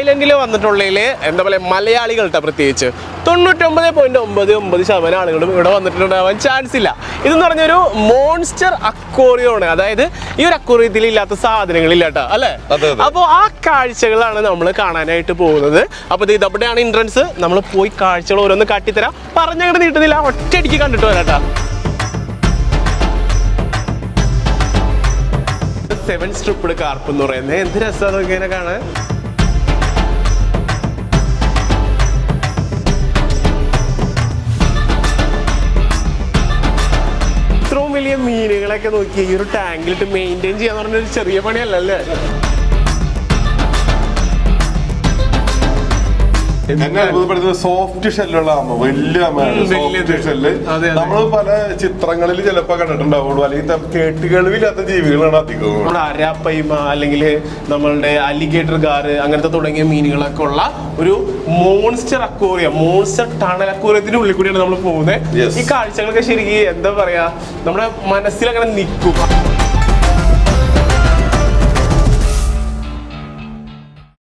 ഐലൻഡിൽ വന്നിട്ടുള്ളതിൽ എന്താ പറയുക മലയാളികളുടെ പ്രത്യേകിച്ച് തൊണ്ണൂറ്റൊമ്പത് പോയിന്റ് ഒമ്പത് ഒമ്പത് ശതമാനം ആളുകളും ഇവിടെ വന്നിട്ടുണ്ടാവാൻ ചാൻസ് ഇല്ല. ഇതെന്ന് പറഞ്ഞൊരു മോൺസ്റ്റർ അക്വോറിയമാണ് അതായത് ഈ ഒരു അക്വോറിയത്തിൽ ഇല്ലാത്ത സാധനങ്ങളില്ല കേട്ടോ അല്ലേ. അപ്പോൾ ആ കാഴ്ചകളാണ് നമ്മൾ കാണാനായിട്ട് പോകുന്നത്. അപ്പോൾ ഇത് ഇതവിടെയാണ് എൻട്രൻസ് നമ്മൾ പോയി കാഴ്ചകൾ ഓരോന്ന് കാട്ടിത്തരാം. പറഞ്ഞങ്ങോട്ട് നീട്ടുന്നില്ല. ഒറ്റയടിക്ക് കണ്ടിട്ട് വരാട്ടാ സെവൻ സ്ട്രിപ്പിഡ് കാർപ്പ് എന്ന് പറയുന്നത്. എന്ത് രസമാണ് നോക്കിയതിനെ കാണാൻ? വലിയ മീനുകളൊക്കെ നോക്കി ഈ ഒരു ടാങ്കിലിട്ട് മെയിന്റെയിൻ ചെയ്യാന്ന് പറഞ്ഞ ഒരു ചെറിയ പണിയല്ലല്ലേ? എന്നെ അത്ഭുതപ്പെടുന്നത് സോഫ്റ്റ് ഷെല്ലുള്ള അമ്മ വലിയ അമ്മയാണ്. Soft shell. നമ്മൾ പല ചിത്രങ്ങളിൽ ചിലപ്പോ കണ്ടിട്ടുണ്ടാവുള്ളൂ. അല്ലെങ്കിൽ കേട്ടുകളില്ലാത്ത ജീവികളാണ് അധികവും. നമ്മുടെ അരാപ്പൈമ അല്ലെങ്കിൽ നമ്മളുടെ അലിഗേറ്റർ ഗാറ് അങ്ങനത്തെ തുടങ്ങിയ മീനുകളൊക്കെ ഉള്ള ഒരു മോൺസ്റ്റർ അക്വോറിയം മോൺസ്റ്റർ ടണൽ അക്വോറിയത്തിന്റെ ഉള്ളിൽ കൂടിയാണ് നമ്മൾ പോകുന്നത്. ഈ കാഴ്ചകളൊക്കെ ശരിക്കും എന്താ പറയാ നമ്മുടെ മനസ്സിലങ്ങനെ നിൽക്കുക. നിൽക്കും